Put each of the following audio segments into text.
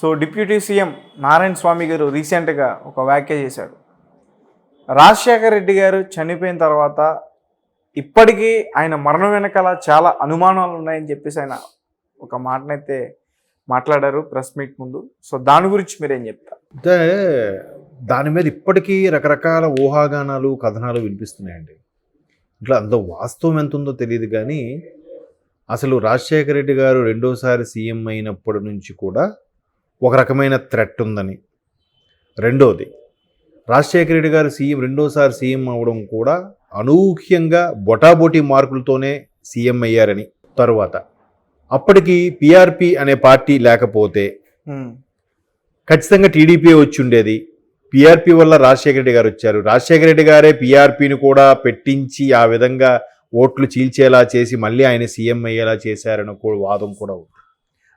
So deputy CM Narayana Swamy garu రీసెంట్గా ఒక వ్యాఖ్య చేశారు. రాజశేఖర రెడ్డి గారు చనిపోయిన తర్వాత ఇప్పటికీ ఆయన మరణం వెనకాల చాలా అనుమానాలు ఉన్నాయని చెప్పేసి ఆయన ఒక మాటనైతే మాట్లాడారు ప్రెస్ మీట్ ముందు. సో దాని గురించి మీరేం చెప్తారు? అంటే దాని మీద ఇప్పటికీ రకరకాల ఊహాగానాలు కథనాలు వినిపిస్తున్నాయండి. ఇట్లా అందులో వాస్తవం ఎంత ఉందో తెలియదు కానీ అసలు రాజశేఖర రెడ్డి గారు రెండోసారి సీఎం అయినప్పటి నుంచి కూడా ఒక రకమైన థ్రెట్ ఉందని. రెండోది రాజశేఖర రెడ్డి గారు సీఎం రెండోసారి సీఎం అవ్వడం కూడా అనూహ్యంగా బొటాబొటీ మార్కులతోనే సీఎం అయ్యారని. తరువాత అప్పటికి పిఆర్పి అనే పార్టీ లేకపోతే ఖచ్చితంగా టీడీపీ వచ్చి ఉండేది. పిఆర్పి వల్ల రాజశేఖర రెడ్డి గారు వచ్చారు. రాజశేఖర రెడ్డి గారే పిఆర్పిని కూడా పెట్టించి ఆ విధంగా ఓట్లు చీల్చేలా చేసి మళ్ళీ ఆయన సీఎం అయ్యేలా చేశారని కూడా వాదం కూడా ఉంది.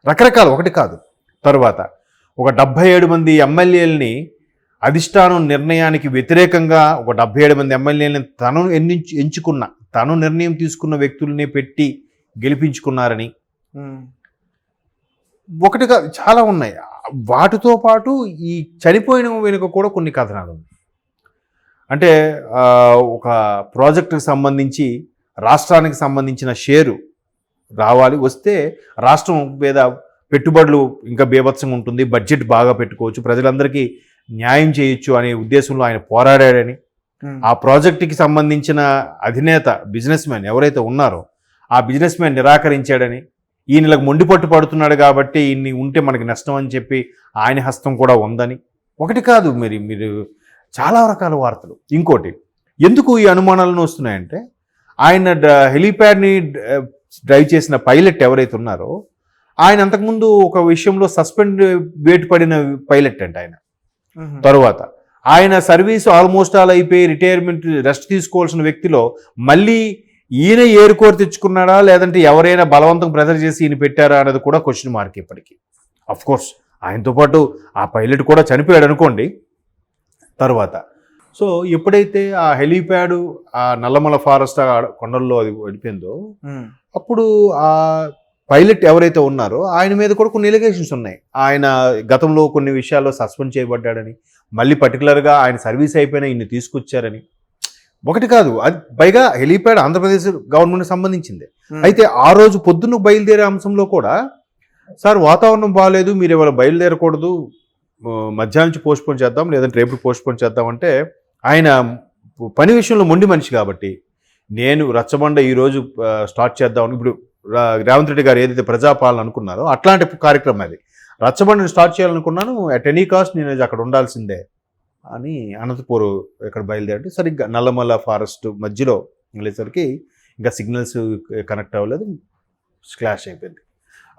రకరకాల ఒకటి కాదు. తర్వాత ఒక డెబ్భై ఏడు మంది ఎమ్మెల్యేలని అధిష్టానం నిర్ణయానికి వ్యతిరేకంగా ఒక డెబ్బై ఏడు మంది ఎమ్మెల్యేలని తను ఎన్ని ఎంచుకున్న తను నిర్ణయం తీసుకున్న వ్యక్తుల్ని పెట్టి గెలిపించుకున్నారని. ఒకటిగా చాలా ఉన్నాయి. వాటితో పాటు ఈ చనిపోయిన వెనుక కూడా కొన్ని కథనాలు ఉన్నాయి. అంటే ఒక ప్రాజెక్టుకి సంబంధించి రాష్ట్రానికి సంబంధించిన షేరు రావాలి వస్తే రాష్ట్రం మీద పెట్టుబడులు ఇంకా బీభత్సంగా ఉంటుంది బడ్జెట్ బాగా పెట్టుకోవచ్చు ప్రజలందరికీ న్యాయం చేయొచ్చు అనే ఉద్దేశంలో ఆయన పోరాడాడని. ఆ ప్రాజెక్టుకి సంబంధించిన అధినేత బిజినెస్ మ్యాన్ ఎవరైతే ఉన్నారో ఆ బిజినెస్ మ్యాన్ నిరాకరించాడని ఈయనలకు మొండి పట్టు పడుతున్నాడు కాబట్టి ఈయన్ని ఉంటే మనకి నష్టం అని చెప్పి ఆయన హస్తం కూడా ఉందని. ఒకటి కాదు మరి మీరు చాలా రకాల వార్తలు. ఇంకోటి ఎందుకు ఈ అనుమానాలను వస్తున్నాయంటే ఆయన హెలీప్యాడ్ని డ్రైవ్ చేసిన పైలట్ ఎవరైతే ఉన్నారో ఆయన అంతకుముందు ఒక విషయంలో సస్పెండ్ వేటు పడిన పైలట్ అంట ఆయన. తరువాత ఆయన సర్వీస్ ఆల్మోస్ట్ ఆల్ అయిపోయి రిటైర్మెంట్ రెస్ట్ తీసుకోవాల్సిన వ్యక్తిలో మళ్ళీ ఈయన ఏరుకోరు తెచ్చుకున్నాడా? లేదంటే ఎవరైనా బలవంతం ప్రెజర్ చేసి ఈయన పెట్టారా అనేది కూడా క్వశ్చన్ మార్క్ ఇప్పటికీ. అఫ్ కోర్స్ ఆయనతో పాటు ఆ పైలట్ కూడా చనిపోయాడు అనుకోండి. తర్వాత. సో ఎప్పుడైతే ఆ హెలీప్యాడ్ ఆ నల్లమల ఫారెస్ట్ కొండల్లో అది పడిపోయిందో ఉమ్, అప్పుడు ఆ పైలట్ ఎవరైతే ఉన్నారో ఆయన మీద కూడా కొన్ని ఎలిగేషన్స్ ఉన్నాయి. ఆయన గతంలో కొన్ని విషయాల్లో సస్పెండ్ చేయబడ్డాడని మళ్ళీ పర్టికులర్గా ఆయన సర్వీస్ అయిపోయినా ఇన్ని తీసుకొచ్చారని. ఒకటి కాదు అది పైగా హెలీప్యాడ్ ఆంధ్రప్రదేశ్ గవర్నమెంట్ సంబంధించింది. అయితే ఆ రోజు పొద్దున్న బయలుదేరే అంశంలో కూడా సార్ వాతావరణం బాగాలేదు మీరు ఇవాళ బయలుదేరకూడదు మధ్యాహ్నం నుంచి పోస్ట్పోన్ చేద్దాం లేదంటే రేపు పోస్ట్పోన్ చేద్దాం అంటే ఆయన పని విషయంలో మొండి మనిషి కాబట్టి నేను రచ్చబండ ఈరోజు స్టార్ట్ చేద్దామని ఇప్పుడు రేవంత్ రెడ్డి గారు ఏదైతే ప్రజాపాలన అనుకున్నారో అట్లాంటి కార్యక్రమం అది రచ్చబండని స్టార్ట్ చేయాలనుకున్నాను అట్ ఎనీ కాస్ట్ నేను అక్కడ ఉండాల్సిందే అని అనంతపూర్ ఇక్కడ బయలుదేరి సరిగ్గా నల్లమల్ల ఫారెస్ట్ మధ్యలో వెళ్ళేసరికి ఇంకా సిగ్నల్స్ కనెక్ట్ అవ్వలేదు స్క్లాష్ అయిపోయింది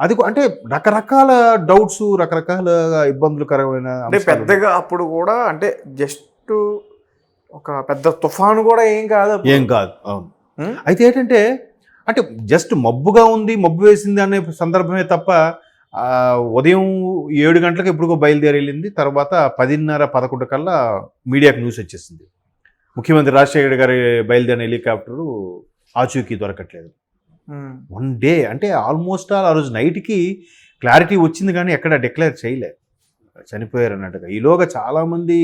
అది అంటే రకరకాల డౌట్స్ రకరకాల ఇబ్బందులకరమైన అంటే. పెద్దగా అప్పుడు కూడా అంటే జస్ట్ ఒక పెద్ద తుఫాను కూడా ఏం కాదు. ఏం కాదు అవును? అయితే ఏంటంటే అంటే జస్ట్ మబ్బుగా ఉంది మబ్బు వేసింది అనే సందర్భమే తప్ప ఉదయం ఏడు గంటలకు ఎప్పుడుకో బయలుదేరి వెళ్ళింది తర్వాత పదిన్నర పదకొండు కల్లా మీడియాకు న్యూస్ వచ్చేసింది. ముఖ్యమంత్రి రాజశేఖర్ గారి బయలుదేరిన హెలికాప్టరు ఆచూకీ దొరకట్లేదు. వన్ డే అంటే ఆల్మోస్ట్ ఆల్ ఆ రోజు నైట్కి క్లారిటీ వచ్చింది కానీ ఎక్కడ డిక్లేర్ చేయలే. చనిపోయారు అన్నట్టుగా ఈలోగా చాలామంది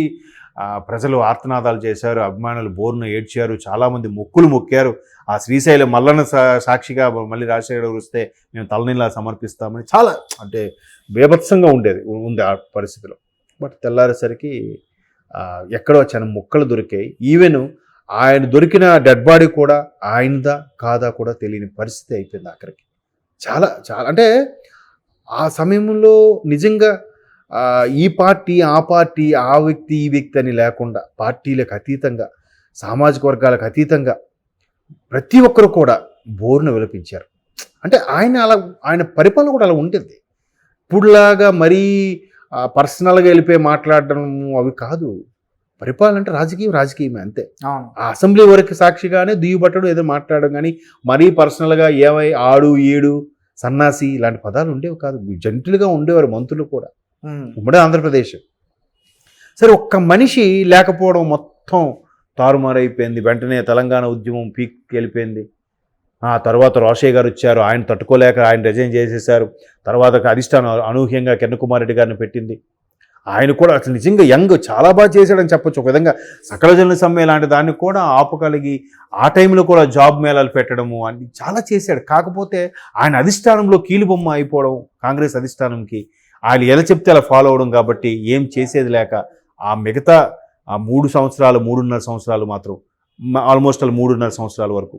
ప్రజలు ఆర్తనాదాలు చేశారు అభిమానులు బోర్ను ఏడ్చారు చాలామంది మొక్కులు మొక్కారు. ఆ శ్రీశైలం మల్లన్న సా- సాక్షిగా మళ్ళీ రాజశేఖర వస్తే మేము తలనీలా సమర్పిస్తామని చాలా అంటే బేభత్సంగా ఉండేది ఉంది ఆ పరిస్థితిలో. బట్ తెల్లారేసరికి ఎక్కడో చిన్న మొక్కలు దొరికాయి. ఈవెన్ ఆయన దొరికిన డెడ్ బాడీ కూడా ఆయనదా కాదా కూడా తెలియని పరిస్థితి అయిపోయింది అక్కడికి. చాలా చాలా అంటే ఆ సమయంలో నిజంగా ఈ పార్టీ ఆ పార్టీ ఆ వ్యక్తి ఈ వ్యక్తి అని లేకుండా పార్టీలకు అతీతంగా సామాజిక వర్గాలకు అతీతంగా ప్రతి ఒక్కరు కూడా బోర్ను విలపించారు. అంటే ఆయన అలా ఆయన పరిపాలన కూడా అలా ఉంటుంది. ఇప్పుడులాగా మరీ పర్సనల్గా వెళ్ళిపోయి మాట్లాడడం అవి కాదు. పరిపాలన అంటే రాజకీయం రాజకీయమే అంతే. ఆ అసెంబ్లీ వరకు సాక్షిగానే దుయ్యబట్టడం ఏదో మాట్లాడడం కానీ మరీ పర్సనల్గా ఏమై ఆడు ఏడు సన్నాసి ఇలాంటి పదాలు ఉండేవి కాదు. జంటులుగా ఉండేవారు మంత్రులు కూడా. ఉమ్మడి ఆంధ్రప్రదేశ్. సరే ఒక్క మనిషి లేకపోవడం మొత్తం తారుమారైపోయింది. వెంటనే తెలంగాణ ఉద్యమం పీక్ వెళ్ళిపోయింది. ఆ తర్వాత రోషయ్య గారు వచ్చారు. ఆయన తట్టుకోలేక ఆయన రిజైన్ చేసేశారు. తర్వాత అధిష్టానం అనూహ్యంగా కిరణ్ కుమార్ రెడ్డి గారిని పెట్టింది. ఆయన కూడా అసలు నిజంగా యంగ్ చాలా బాగా చేశాడని చెప్పొచ్చు. ఒక విధంగా సకల జనుల సమ్మె లాంటి దాన్ని కూడా ఆపగలిగి ఆ టైంలో కూడా జాబ్ మేళాలు పెట్టడము అని చాలా చేశాడు. కాకపోతే ఆయన అధిష్టానంలో కీలుబొమ్మ అయిపోవడం కాంగ్రెస్ అధిష్టానంకి ఆయన ఎలా చెప్తే అలా ఫాలో అవడం కాబట్టి ఏం చేసేది లేక ఆ మిగతా ఆ మూడు సంవత్సరాలు మూడున్నర సంవత్సరాలు మాత్రం ఆల్మోస్ట్ అలా మూడున్నర సంవత్సరాల వరకు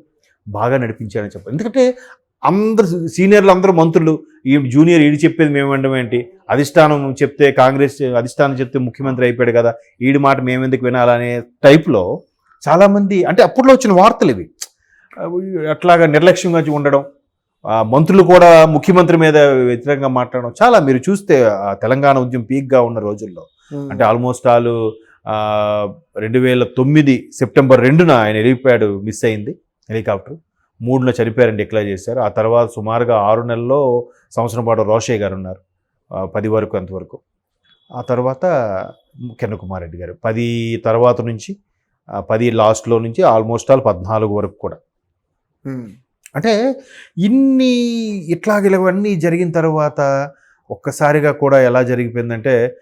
బాగా నడిపించారని చెప్పాలి ఎందుకంటే అందరు సీనియర్లు అందరూ మంత్రులు ఈ జూనియర్ ఈడు చెప్పేది మేము వినడం ఏంటి? అధిష్టానం చెప్తే కాంగ్రెస్ అధిష్టానం చెప్తే ముఖ్యమంత్రి అయిపోయాడు కదా ఈడి మాట మేము ఎందుకు వినాలనే టైప్లో చాలామంది అంటే అప్పట్లో వచ్చిన వార్తలు ఇవి. అట్లాగా నిర్లక్ష్యంగా ఉండడం మంత్రులు కూడా ముఖ్యమంత్రి మీద వ్యతిరేకంగా మాట్లాడడం చాలా మీరు చూస్తే తెలంగాణ ఉద్యమం పీక్గా ఉన్న రోజుల్లో. అంటే ఆల్మోస్ట్ ఆల్ రెండు వేల తొమ్మిది సెప్టెంబర్ రెండున ఆయన హెలిప్యాడ్ మిస్ అయింది హెలికాప్టర్. మూడున చనిపోయారని డిక్లేర్ చేశారు. ఆ తర్వాత సుమారుగా ఆరు నెలల్లో సంవత్సరం పాటు రోషయ్య గారు ఉన్నారు పది వరకు అంతవరకు. ఆ తర్వాత కిరణ్ కుమార్ రెడ్డి గారు. పది తర్వాత నుంచి పది లాస్ట్లో నుంచి ఆల్మోస్ట్ ఆల్ పద్నాలుగు వరకు కూడా. అంటే ఇన్ని ఇట్లాగ ఇలాగన్నీ జరిగిన తర్వాత ఒక్కసారిగా కూడా ఎలా జరిగిపోయిందంటే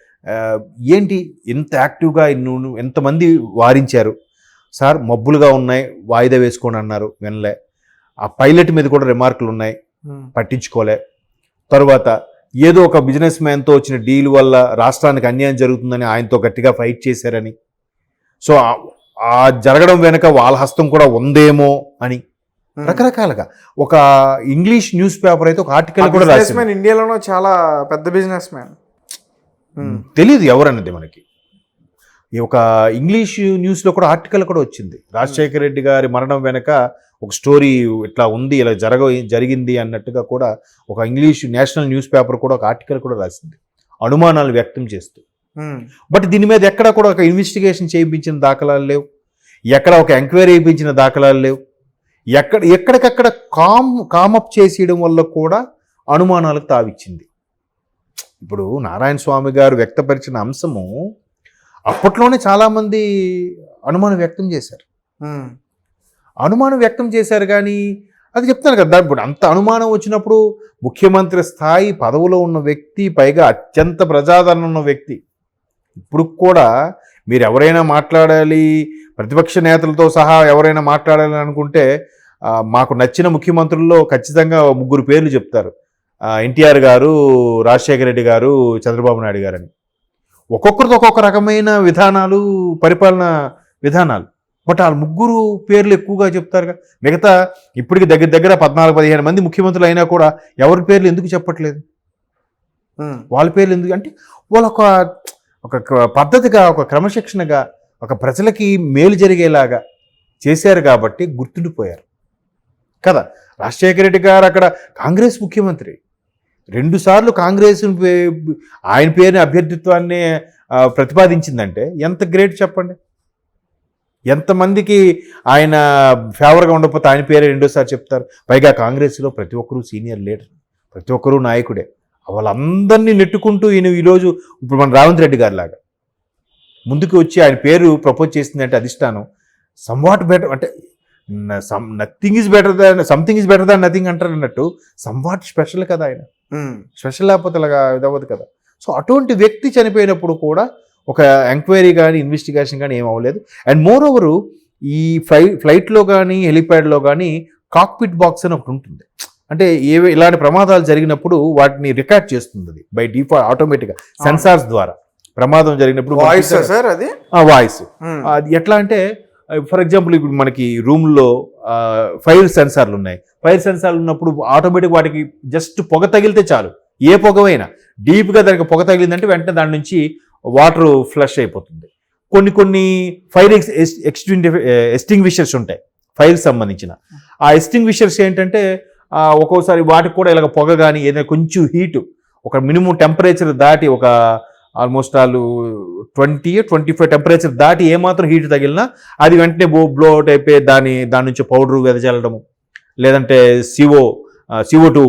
ఏంటి ఇంత యాక్టివ్గా నువ్వు ఎంతమంది వారించారు? సార్ మబ్బులుగా ఉన్నాయి వాయిదా వేసుకోండి అన్నారు వినలే. ఆ పైలట్ మీద కూడా రిమార్కులు ఉన్నాయి. పట్టించుకోలే. తరువాత ఏదో ఒక బిజినెస్ మ్యాన్తో వచ్చిన డీల్ వల్ల రాష్ట్రానికి అన్యాయం జరుగుతుందని ఆయనతో గట్టిగా ఫైట్ చేశారని. సో ఆ- ఆ జరగడం వెనుక వాళ్ళ హస్తం కూడా ఉందేమో అని రకరకాలుగా. ఒక ఇంగ్లీష్ న్యూస్ పేపర్ అయితే ఒక ఆర్టికల్ కూడా మ్యాన్ ఇండియాలోనూ చాలా పెద్ద బిజినెస్ మ్యాన్ తెలియదు ఎవరన్నది మనకి. ఈ ఒక ఇంగ్లీష్ న్యూస్లో కూడా ఆర్టికల్ కూడా వచ్చింది. రాజశేఖర రెడ్డి గారి మరణం వెనక ఒక స్టోరీ ఇట్లా ఉంది ఇలా జరగ జరిగింది అన్నట్టుగా కూడా ఒక ఇంగ్లీష్ నేషనల్ న్యూస్ పేపర్ కూడా ఒక ఆర్టికల్ కూడా రాసింది. అనుమానాలు వ్యక్తం చేస్తూ. బట్ దీని మీద ఎక్కడ కూడా ఒక ఇన్వెస్టిగేషన్ చేయించిన దాఖలాలు లేవు. ఎక్కడ ఒక ఎంక్వైరీ చేయించిన దాఖలాలు లేవు. ఎక్కడ ఎక్కడికక్కడ కామ్ కామప్ చేసేయడం వల్ల కూడా అనుమానాలకు తావిచ్చింది. ఇప్పుడు నారాయణ స్వామి గారు వ్యక్తపరిచిన అంశము అప్పట్లోనే చాలామంది అనుమానం వ్యక్తం చేశారు. అనుమానం వ్యక్తం చేశారు కానీ అది చెప్తాను కదా ఇప్పుడు అంత అనుమానం వచ్చినప్పుడు ముఖ్యమంత్రి స్థాయి పదవిలో ఉన్న వ్యక్తి పైగా అత్యంత ప్రజాదరణ ఉన్న వ్యక్తి. ఇప్పుడు కూడా మీరు ఎవరైనా మాట్లాడాలి ప్రతిపక్ష నేతలతో సహా ఎవరైనా మాట్లాడాలి అనుకుంటే మాకు నచ్చిన ముఖ్యమంత్రుల్లో ఖచ్చితంగా ముగ్గురు పేర్లు చెప్తారు. ఎన్టీఆర్ గారు రాజశేఖర రెడ్డి గారు చంద్రబాబు నాయుడు గారు అని ఒక్కొక్కరితో ఒక్కొక్క రకమైన విధానాలు పరిపాలన విధానాలు. బట్ ఆ ముగ్గురు పేర్లు ఎక్కువగా చెప్తారుగా. మిగతా ఇప్పటికి దగ్గర దగ్గర పద్నాలుగు పదిహేను మంది ముఖ్యమంత్రులు అయినా కూడా ఎవరి పేర్లు ఎందుకు చెప్పట్లేదు? వాళ్ళ పేర్లు ఎందుకు? అంటే వాళ్ళు ఒక పద్ధతిగా ఒక క్రమశిక్షణగా ఒక ప్రజలకి మేలు జరిగేలాగా చేశారు కాబట్టి గుర్తుండిపోయారు. కదా? రాజశేఖర రెడ్డి గారు అక్కడ కాంగ్రెస్ ముఖ్యమంత్రి. రెండుసార్లు కాంగ్రెస్ ఆయన పేరుని అభ్యర్థిత్వాన్ని ప్రతిపాదించిందంటే ఎంత గ్రేట్ చెప్పండి? ఎంతమందికి ఆయన ఫేవర్గా ఉండకపోతే ఆయన పేరే రెండోసారి చెప్తారు. పైగా కాంగ్రెస్లో ప్రతి ఒక్కరూ సీనియర్ లీడర్ ప్రతి ఒక్కరూ నాయకుడే. వాళ్ళందరినీ నెట్టుకుంటూ ఈయన ఈరోజు ఇప్పుడు మన రావంత్ రెడ్డి గారి లాగా ముందుకు వచ్చి ఆయన పేరు ప్రపోజ్ చేసిందంటే అధిష్టానం. సమ్వాట్ బెటర్ అంటే nothing is better than something is better than nothing అంటారు అన్నట్టు సమ్వాట్ స్పెషల్ కదా ఆయన. స్పెషల్ లేకపోతే ఇలాగా ఇదవ్వదు కదా. సో అటువంటి వ్యక్తి చనిపోయినప్పుడు కూడా ఒక ఎంక్వైరీ కానీ ఇన్వెస్టిగేషన్ కానీ ఏం అవ్వలేదు. అండ్ మోర్ ఓవరు ఈ ఫ్లై ఫ్లైట్లో కానీ హెలిప్యాడ్లో కానీ కాక్పిట్ బాక్స్ అని ఒకటి ఉంటుంది. అంటే ఏవి ఇలాంటి ప్రమాదాలు జరిగినప్పుడు వాటిని రికార్డ్ చేస్తుంది అది బై డిఫాల్ట్ ఆటోమేటిక్గా సెన్సార్స్ ద్వారా. ప్రమాదం జరిగినప్పుడు వాయిస్ సార్ అది? వాయిస్ అది ఎట్లా అంటే ఫర్ ఎగ్జాంపుల్ ఇప్పుడు మనకి రూమ్లో ఫైర్ సెన్సార్లు ఉన్నాయి. ఫైర్ సెన్సార్లు ఉన్నప్పుడు ఆటోమేటిక్ వాటికి జస్ట్ పొగ తగిలితే చాలు. ఏ పొగవైనా. డీప్గా దానికి పొగ తగిలిందంటే వెంటనే దాని నుంచి వాటర్ ఫ్లష్ అయిపోతుంది. కొన్ని కొన్ని ఫైర్ ఎక్స్ ఎక్స్టింగ్ ఎస్టింగ్విషర్స్ ఉంటాయి ఫైర్ సంబంధించిన. ఆ ఎస్టింగ్విషర్స్ ఏంటంటే ఒక్కోసారి వాటికి కూడా ఇలాగ పొగ కానీ ఏదైనా కొంచెం హీట్ ఒక మినిమం టెంపరేచర్ దాటి ఒక ఆల్మోస్ట్ వాళ్ళు ట్వంటీ ట్వంటీ ఫైవ్ టెంపరేచర్ దాటి ఏమాత్రం హీట్ తగిలినా అది వెంటనే బో బ్లో అవుట్ అయిపోయి దాని దాని నుంచి పౌడర్ వెదజల్లడము. లేదంటే CO CO two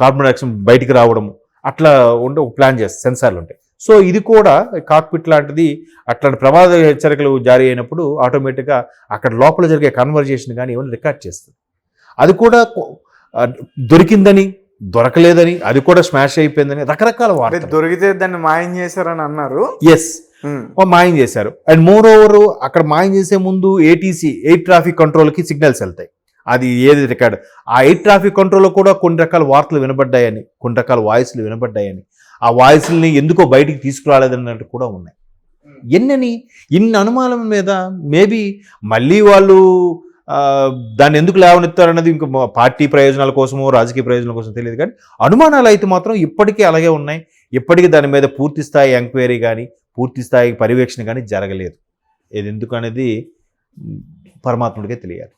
carbon dioxide బయటికి రావడము. అట్లా ఉండే ఒక ప్లాన్ చేస్తారు సెన్సార్లు ఉంటాయి సో ఇది కూడా కాక్పిట్ లాంటిది అట్లాంటి ప్రమాద హెచ్చరికలు జారీ అయినప్పుడు ఆటోమేటిక్గా అక్కడ లోపల జరిగే కన్వర్జేషన్ కానీ ఇవన్నీ రికార్డ్ చేస్తుంది. అది కూడా దొరికిందని దొరకలేదని అది కూడా స్మాష్ అయిపోయిందని రకరకాల అంటే వార్తలు. దొరికితే దాన్ని మాయం చేశారని అన్నారు. ఎస్ ఉమ్, మాయం చేశారు. అండ్ మోర్ ఓవర్ అక్కడ మాయం చేసే ముందు ఏటీసీ ఎయిర్ ట్రాఫిక్ కంట్రోల్కి సిగ్నల్స్ వెళ్తాయి. అది ఏది రికార్డ్ ఆ ఎయిర్ ట్రాఫిక్ కంట్రోల్లో కూడా కొన్ని రకాల వార్తలు వినబడ్డాయని కొన్ని రకాల వాయిస్లు వినబడ్డాయని. ఆ వాయిస్ని ఎందుకో బయటికి తీసుకురాలేదన్నట్టు కూడా ఉన్నాయి. ఎన్నని ఇన్ని అనుమానం మీద మేబీ మళ్ళీ వాళ్ళు దాన్ని ఎందుకు లేవనెత్తారన్నది ఇంకా పార్టీ ప్రయోజనాల కోసమో రాజకీయ ప్రయోజనాల కోసం తెలియదు. కానీ అనుమానాలు అయితే మాత్రం ఇప్పటికీ అలాగే ఉన్నాయి. ఇప్పటికీ దాని మీద పూర్తి స్థాయి ఎంక్వైరీ కానీ పూర్తి స్థాయి పర్యవేక్షణ కానీ జరగలేదు. ఇది ఎందుకు అనేది పరమాత్ముడికే తెలియాలి.